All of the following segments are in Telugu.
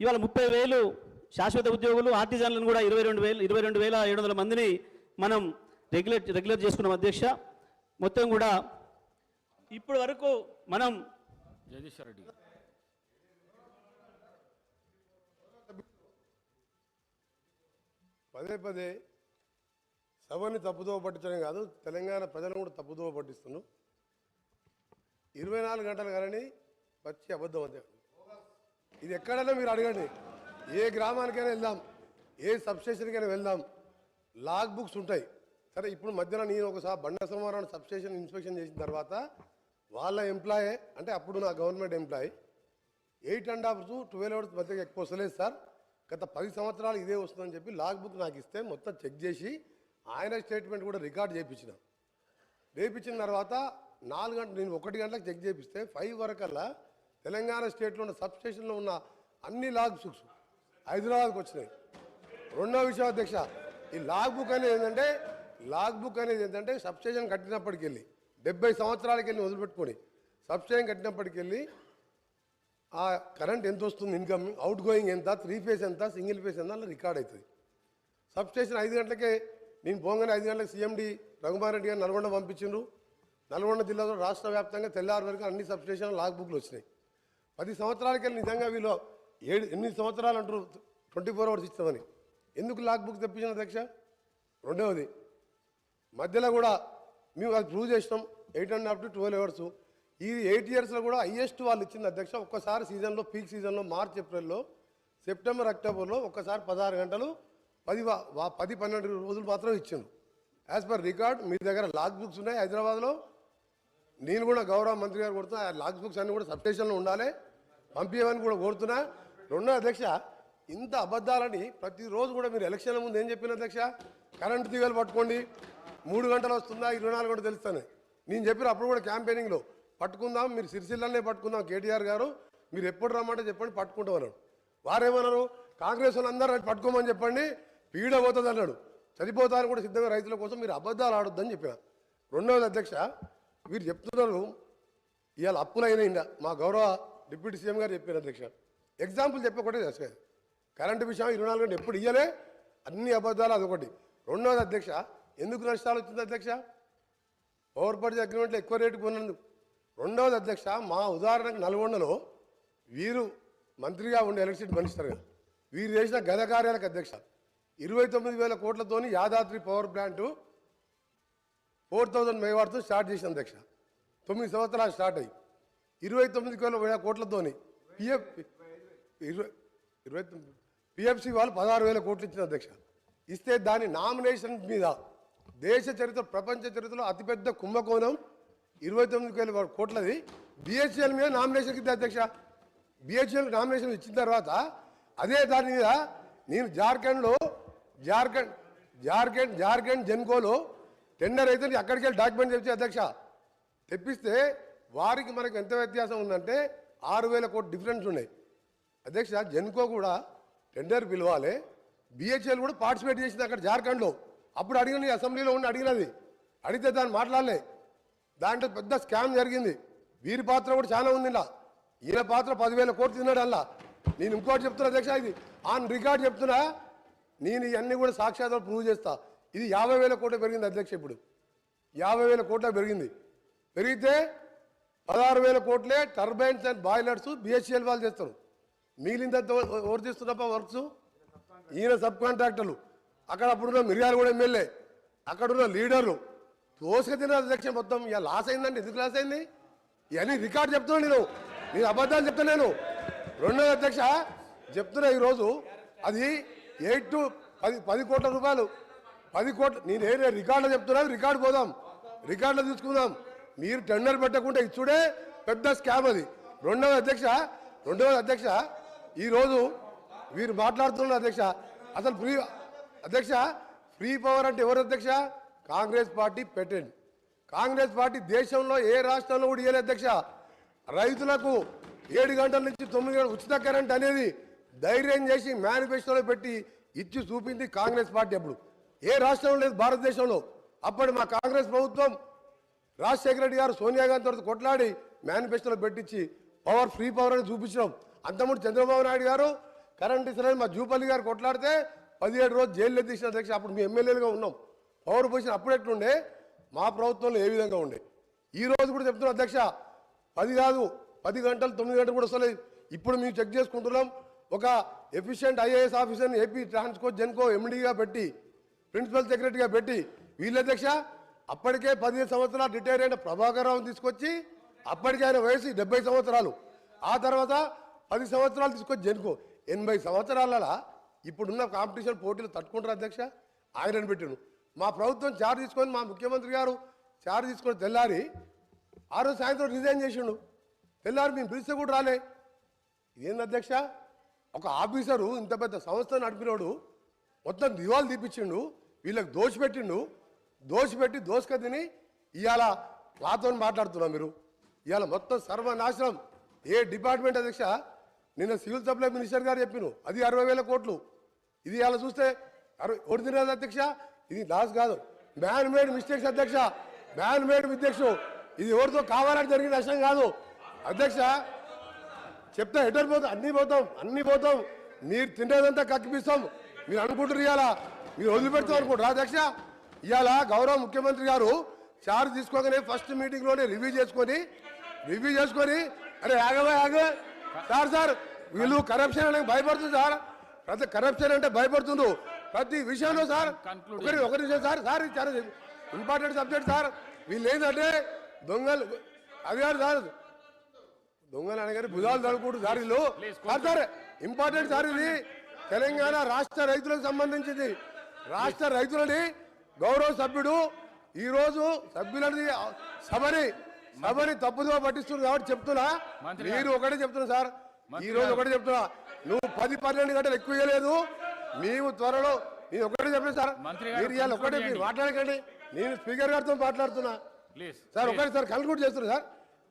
ఇవాళ ముప్పై వేలు శాశ్వత ఉద్యోగులు ఆర్టిజన్లను కూడా ఇరవై రెండు వేలు ఇరవై రెండు వేల ఏడు వందల మందిని మనం రెగ్యులేట్ రెగ్యులేట్ చేసుకున్నాం అధ్యక్ష. మొత్తం కూడా ఇప్పటి వరకు మనం జగదీశ్వర్ రెడ్డి పదే పదే సభని తప్పుదోవ పట్టించడం కాదు తెలంగాణ ప్రజలను కూడా తప్పుదోవ పట్టిస్తున్నాం ఇరవై నాలుగు గంటలు కానీ పచ్చి అబద్ధం అంతే ఇది ఎక్కడైనా మీరు అడగండి. ఏ గ్రామానికైనా వెళ్దాం. ఏ సబ్స్టేషన్కైనా వెళ్దాం. లాగ్ బుక్స్ ఉంటాయి. సరే ఇప్పుడు మధ్యలో నేను ఒకసారి బండ సోమవారం సబ్స్టేషన్ ఇన్స్పెక్షన్ చేసిన తర్వాత వాళ్ళ ఎంప్లాయే అంటే అప్పుడు నా government employee eight and half to twelve hours మధ్య ఎక్కువ వస్తలేదు సార్. గత పది సంవత్సరాలు ఇదే వస్తుందని చెప్పి లాగ్ బుక్ నాకు ఇస్తే మొత్తం చెక్ చేసి ఆయన స్టేట్మెంట్ కూడా రికార్డ్ చేయించిన. చేయించిన తర్వాత నాలుగు గంటలు నేను ఒకటి గంటలకు చెక్ చేపిస్తే ఫైవ్ వరకల్లా తెలంగాణ స్టేట్లో ఉన్న సబ్స్టేషన్లో ఉన్న అన్ని లాగ్ బుక్స్ హైదరాబాద్కి వచ్చినాయి. రెండో విషయం అధ్యక్ష ఈ లాగ్ బుక్ అనేది ఏంటంటే లాగ్ బుక్ అనేది ఏంటంటే సబ్స్టేషన్ కట్టినప్పటికి వెళ్ళి డెబ్బై సంవత్సరాలకి వెళ్ళి వదిలిపెట్టుకొని సబ్స్టేషన్ కట్టినప్పటికి వెళ్ళి ఆ కరెంట్ ఎంత వస్తుంది income out going three phase ఎంత సింగిల్ ఫేస్ ఎంత అలా రికార్డ్ అవుతుంది. సబ్స్టేషన్ ఐదు గంటలకే నేను పోగానే ఐదు గంటలకు సీఎండి రఘుమారెడ్డి గారు నల్గొండ పంపించిండ్రు. నల్గొండ జిల్లాలో రాష్ట్ర వ్యాప్తంగా తెల్లారు వరకు అన్ని సబ్స్టేషన్లు లాగ్ బుక్లు వచ్చినాయి. పది సంవత్సరాలకి వెళ్ళి నిజంగా వీళ్ళు ఏడు ఎనిమిది సంవత్సరాలు అంటారు ట్వంటీ ఫోర్ అవర్స్ ఇస్తామని. ఎందుకు లాగ్ బుక్ తెప్పించిన అధ్యక్ష? రెండవది మధ్యలో కూడా మేము అది ప్రూవ్ చేసినాం eight and half to twelve hours. ఈ ఎయిట్ ఇయర్స్లో కూడా హయ్యెస్ట్ వాళ్ళు ఇచ్చింది అధ్యక్ష ఒక్కసారి సీజన్లో పీక్ సీజన్లో మార్చ్ ఏప్రిల్లో సెప్టెంబర్ అక్టోబర్లో ఒక్కసారి పదహారు గంటలు పది వా- పది పన్నెండు రోజులు మాత్రం ఇచ్చిండు యాజ్ పర్ రికార్డ్ మీ దగ్గర లాగ్ బుక్స్ ఉన్నాయి హైదరాబాద్లో. నేను కూడా గౌరవ మంత్రి గారు కోరుతున్నా ఆ లాగ్ బుక్స్ అన్నీ కూడా సబ్స్టేషన్లో ఉండాలి. పంపించమని కూడా కోరుతున్నా. రెండో అధ్యక్ష ఇంత అబద్ధాలని ప్రతిరోజు కూడా మీరు ఎలక్షన్ల ముందు ఏం చెప్పిన అధ్యక్ష? కరెంటు తీగలు పట్టుకోండి. మూడు గంటలు వస్తుందా? ఇరవై నాలుగు గంటలు తెలుస్తాను. నేను చెప్పిన అప్పుడు కూడా క్యాంపెయినింగ్లో పట్టుకుందాం మీరు సిరిసిల్లనే పట్టుకుందాం కేటీఆర్ గారు. మీరు ఎప్పుడు రమ్మంటే చెప్పండి పట్టుకుంటాం అన్నాడు వారేమన్నారు? కాంగ్రెస్ వాళ్ళందరూ పట్టుకోమని చెప్పండి పీడ పోతుంది అన్నాడు. చనిపోతారని కూడా సిద్ధంగా రైతుల కోసం మీరు అబద్ధాలు ఆడొద్దని చెప్పిన. రెండవది అధ్యక్ష మీరు చెప్తున్నారు ఇవాళ అప్పులైన మా గౌరవ డిప్యూటీ సీఎం గారు చెప్పారు అధ్యక్ష. ఎగ్జాంపుల్ చెప్పి అసలు కరెంటు విషయం ఇరవై నాలుగు గంటలు ఎప్పుడు ఇయ్యలే? అన్ని అబద్ధాలు అదొకటి. రెండవది అధ్యక్ష ఎందుకు నష్టాలు వచ్చింది అధ్యక్ష? పవర్ పర్చేజ్ అగ్రిమెంట్లో ఎక్కువ రేటు కొన్నందుకు. రెండవది అధ్యక్ష మా ఉదాహరణకు నల్గొండలో వీరు మంత్రిగా ఉండే ఎలక్ట్రిసిటీ మినిస్టర్గా వీరు చేసిన గత కార్యాలకు అధ్యక్ష ఇరవై తొమ్మిది వేల కోట్లతోని Yadadri power plant four thousand మెగావాట్తో start చేసిన అధ్యక్ష. తొమ్మిది సంవత్సరాలు స్టార్ట్ అయ్యి. ఇరవై తొమ్మిది వేల వేల కోట్లతోని పిఎఫ్ ఇరవై ఇరవై తొమ్మిది పిఎఫ్సి వాళ్ళు పదహారు వేల కోట్లు ఇచ్చిన అధ్యక్ష. ఇస్తే దాని నామినేషన్ మీద దేశ చరిత్ర ప్రపంచ చరిత్రలో అతిపెద్ద కుంభకోణం ఇరవై తొమ్మిది వేల కోట్లది. బిహెచ్ఎల్ మీద నామినేషన్ ఇద్దా అధ్యక్ష. బిహెచ్ఎల్ నామినేషన్ ఇచ్చిన తర్వాత అదే దాని మీద నేను జార్ఖండ్లో జార్ఖండ్ జార్ఖండ్ జార్ఖండ్ జెన్కోలో టెండర్ అయితే అక్కడికి వెళ్ళి డాక్యుమెంట్ తెచ్చి అధ్యక్ష. తెప్పిస్తే వారికి మనకు ఎంత వ్యత్యాసం ఉందంటే ఆరు వేల కోట్లు డిఫరెన్స్ ఉన్నాయి. అధ్యక్ష జెన్కో కూడా టెండర్ పిలవాలి. బిహెచ్ఎల్ కూడా పార్టిసిపేట్ చేసింది అక్కడ జార్ఖండ్లో. అప్పుడు అడిగిన అసెంబ్లీలో ఉండి అడిగినది. అడిగితే దాన్ని మాట్లాడలే. దాంట్లో పెద్ద స్కామ్ జరిగింది. వీరి పాత్ర కూడా చాలా ఉంది ఇలా ఈయన పాత్ర పదివేల కోట్లు తిన్నాడు అలా. నేను ఇంకోటి చెప్తున్నా అధ్యక్ష ఇది ఆన్ రికార్డ్ చెప్తున్నా. నేను ఇవన్నీ కూడా సాక్షాత్తులు ప్రూవ్ చేస్తా. ఇది యాభై వేల కోట్లు పెరిగింది అధ్యక్ష ఇప్పుడు. యాభై వేల కోట్ల పెరిగింది. పెరిగితే పదహారు వేల కోట్లే టర్బైన్స్ అండ్ బాయిలర్స్ బిహెచ్ఎల్ వాళ్ళు చేస్తారు మిగిలిందంత ఎవరు చేస్తున్నప్ప వర్క్స్? ఈయన సబ్ కాంట్రాక్టర్లు అక్కడ అప్పుడున్న మిర్యాల కూడా ఎమ్మెల్యే. అక్కడున్న లీడర్లు. తోసుక తిన అధ్యక్ష మొత్తం. ఇక లాస్ అయిందండి. ఎందుకు లాస్ అయింది? ఇవన్నీ రికార్డు చెప్తున్నా నేను. నేను అబద్ధాలు చెప్తున్నాను రెండో అధ్యక్ష చెప్తున్నా ఈరోజు అది ఎయిట్ టు పది పది కోట్ల రూపాయలు. పది కోట్లు నేను ఏ రికార్డులో చెప్తున్నా రికార్డు పోదాం. రికార్డులో తీసుకుందాం. మీరు టెండర్ పెట్టకుండా ఇచ్చుడే పెద్ద స్కామ్ అది. రెండవ అధ్యక్ష రెండవ అధ్యక్ష ఈరోజు వీరు మాట్లాడుతున్న అధ్యక్ష. అసలు ఫ్రీ అధ్యక్ష ఫ్రీ పవర్ అంటే ఎవరు అధ్యక్ష? కాంగ్రెస్ పార్టీ పెట్టండి కాంగ్రెస్ పార్టీ దేశంలో ఏ రాష్ట్రంలో కూడా ఇవ్వలేదు అధ్యక్ష. రైతులకు ఏడు గంటల నుంచి తొమ్మిది గంటల ఉచిత కరెంట్ అనేది ధైర్యం చేసి మేనిఫెస్టోలో పెట్టి ఇచ్చి చూపింది కాంగ్రెస్ పార్టీ అప్పుడు. ఏ రాష్ట్రంలో లేదు భారతదేశంలో. అప్పటి మా కాంగ్రెస్ ప్రభుత్వం రాజశేఖర రెడ్డి గారు సోనియా గాంధీ తర్వాత కొట్లాడి మేనిఫెస్టోలో పెట్టించి పవర్ ఫ్రీ పవర్ అని చూపించడం అంతకుముందు చంద్రబాబు నాయుడు గారు కరెంట్ ఇస్తారని మా జూపల్లి గారు కొట్లాడితే పదిహేడు రోజు జైలు తీసిన అధ్యక్ష అప్పుడు మీ ఎమ్మెల్యేలుగా ఉన్నాం. పవర్ పొజిషన్ అప్పుడు ఎట్లుండే? మా ప్రభుత్వంలో ఏ విధంగా ఉండే? ఈ రోజు కూడా చెప్తున్నా అధ్యక్ష పది కాదు పది గంటలు తొమ్మిది గంటలు కూడా వస్తలేదు. ఇప్పుడు మేము చెక్ చేసుకుంటున్నాం. ఒక ఎఫిషియెంట్ ఐఏఎస్ ఆఫీసర్ని ఏపీ ట్రాన్స్కో జెన్కో ఎండీగా పెట్టి ప్రిన్సిపల్ సెక్రటరీగా పెట్టి వీళ్ళ అధ్యక్ష అప్పటికే పదిహేను సంవత్సరాలు రిటైర్ అయిన ప్రభాకర్ రావుని తీసుకొచ్చి అప్పటికే ఆయన వయసు డెబ్బై సంవత్సరాలు. ఆ తర్వాత పది సంవత్సరాలు తీసుకొచ్చి జనుకో ఎనభై సంవత్సరాలలో ఇప్పుడున్న కాంపిటీషన్ పోటీలు తట్టుకుంటారు అధ్యక్ష? ఆయనను పెట్టాను మా ప్రభుత్వం చార్జ్ తీసుకొని మా ముఖ్యమంత్రి గారు చార్జ్ తీసుకొని తెల్లారి ఆ రోజు సాయంత్రం రిజైన్ చేసిండు. తెల్లారి మేము పిలిస్తే కూడా రాలే. ఇదేంది అధ్యక్ష? ఒక ఆఫీసరు ఇంత పెద్ద సంస్థ నడిపినోడు మొత్తం దివాలు తీపిచ్చిండు వీళ్ళకి దోషపెట్టిండు దోషపెట్టి దోసుక తిని ఇవాళ నాతో మాట్లాడుతున్నాం మీరు. ఇవాళ మొత్తం సర్వనాశనం. ఏ డిపార్ట్మెంట్ అధ్యక్ష? నిన్న సివిల్ సప్లై మినిస్టర్ గారు చెప్పిను అది అరవై వేల కోట్లు. ఇది ఇవాళ చూస్తే అరవై ఒకటి తినేది అధ్యక్ష. ఇది లాస్ కాదు. మ్యాన్ మేడ్ మిస్టేక్స్ అధ్యక్ష. మ్యాన్ మేడ్ మిస్టేక్స్ ఇది ఎవరితో కావాలని జరిగిన నష్టం కాదు. అధ్యక్ష చెప్తా ఎటర్ పోతాం? అన్నీ పోతాం. అన్నీ పోతాం. మీరు తినేదంతా కక్కిపిస్తాం. మీరు అనుకుంటారు ఇవాళ మీరు వదిలిపెడతాం అనుకుంటారు అధ్యక్ష. ఇవాళ గౌరవ ముఖ్యమంత్రి గారు చార్జ్ తీసుకోగానే ఫస్ట్ మీటింగ్లోనే రివ్యూ చేసుకొని రివ్యూ చేసుకొని అరే ఆగవే ఆగవే సార్ సార్ వీళ్ళు కరప్షన్ అనేది భయపడుతుంది సార్. ప్రతి కరప్షన్ అంటే భయపడుతుండ్రు. ప్రతి విషయంలో సార్ ఒకరి ఒకరి విషయం సార్ సార్ చాలా ఇంపార్టెంట్ సబ్జెక్ట్ సార్. వీళ్ళు ఏంటంటే దొంగలు అది కాదు సార్. దొంగలు అనగానే భుజాలు తడుకుంటూ సార్ వీళ్ళు. సార్ సార్ ఇంపార్టెంట్ సార్ ఇది. తెలంగాణ రాష్ట్ర రైతులకు సంబంధించింది. రాష్ట్ర రైతులని గౌరవ సభ్యుడు ఈ రోజు సభ్యులని సభని సభని తప్పుదో పట్టిస్తున్నారు కాబట్టి చెప్తున్నా. మీరు ఒకటే చెప్తున్నా సార్. ఈ రోజు. ఒకటే చెప్తున్నా. నువ్వు పది పన్నెండు గంటలు ఎక్కువ ఇవ్వలేదు మేము త్వరలో నేను ఒకటే చెప్పిన సార్. మీరు ఇవాళ ఒకటే మీరు. మాట్లాడకండి. నేను స్పీకర్ గారితో మాట్లాడుతున్నా. సార్ ఒకటి సార్ కన్క్లూడ్ చేస్తున్నా సార్.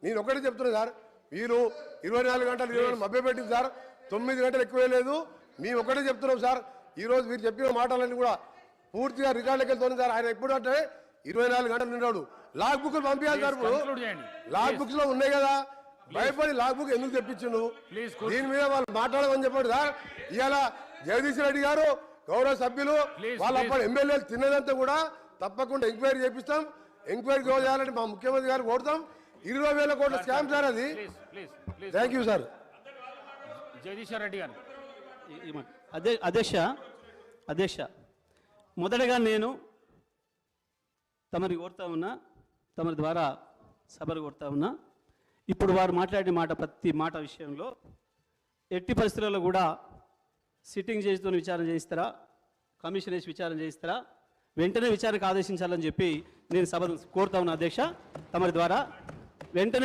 నేను ఒకటే చెప్తున్నా సార్. మీరు ఇరవై నాలుగు గంటలు ఇరవై నాలుగు మభ్య పెట్టింది సార్. తొమ్మిది గంటలు ఎక్కువ లేదు మేము ఒకటే చెప్తున్నాం సార్. ఈ రోజు మీరు చెప్పిన మాటలన్నీ కూడా పూర్తిగా రికార్డులకి వెళ్తుంది సార్. ఆయన ఎప్పుడు అంటే ఇరవై నాలుగు గంటలు నిన్నాడు లాగ్ బుక్ పంపించాలి సార్. లాగ్ బుక్స్లో ఉన్నాయి కదా. భయపడి లాగ్ బుక్ ఎందుకు తెప్పించిండు? దీని మీద వాళ్ళు మాట్లాడమని చెప్పండి సార్. ఇవాళ జగదీష్ రెడ్డి గారు గౌరవ సభ్యులు వాళ్ళ. అప్పుడు ఎమ్మెల్యేలు తిన్నదంతా కూడా తప్పకుండా ఎంక్వైరీ చేపిస్తాం. ఎంక్వైరీ చేయాలని మా ముఖ్యమంత్రి గారు కోరుతాం. ఇరవై వేల కోట్ల స్కామ్ సార్ అది. Please please please thank you sir Jagadishwar Reddy గారు. అదే అధ్యక్ష అధ్యక్ష. మొదటగా నేను తమరి కోరుతా ఉన్నా తమరి ద్వారా సభలు కోరుతా ఉన్నా ఇప్పుడు వారు మాట్లాడిన మాట ప్రతి మాట విషయంలో ఎట్టి పరిస్థితుల్లో కూడా సిట్టింగ్ చేస్తూ విచారణ చేయిస్తారా? కమిషన్ వేసి విచారణ చేయిస్తారా? వెంటనే విచారణకు ఆదేశించాలని చెప్పి నేను సభను కోరుతా ఉన్నా అధ్యక్ష. తమరి ద్వారా వెంటనే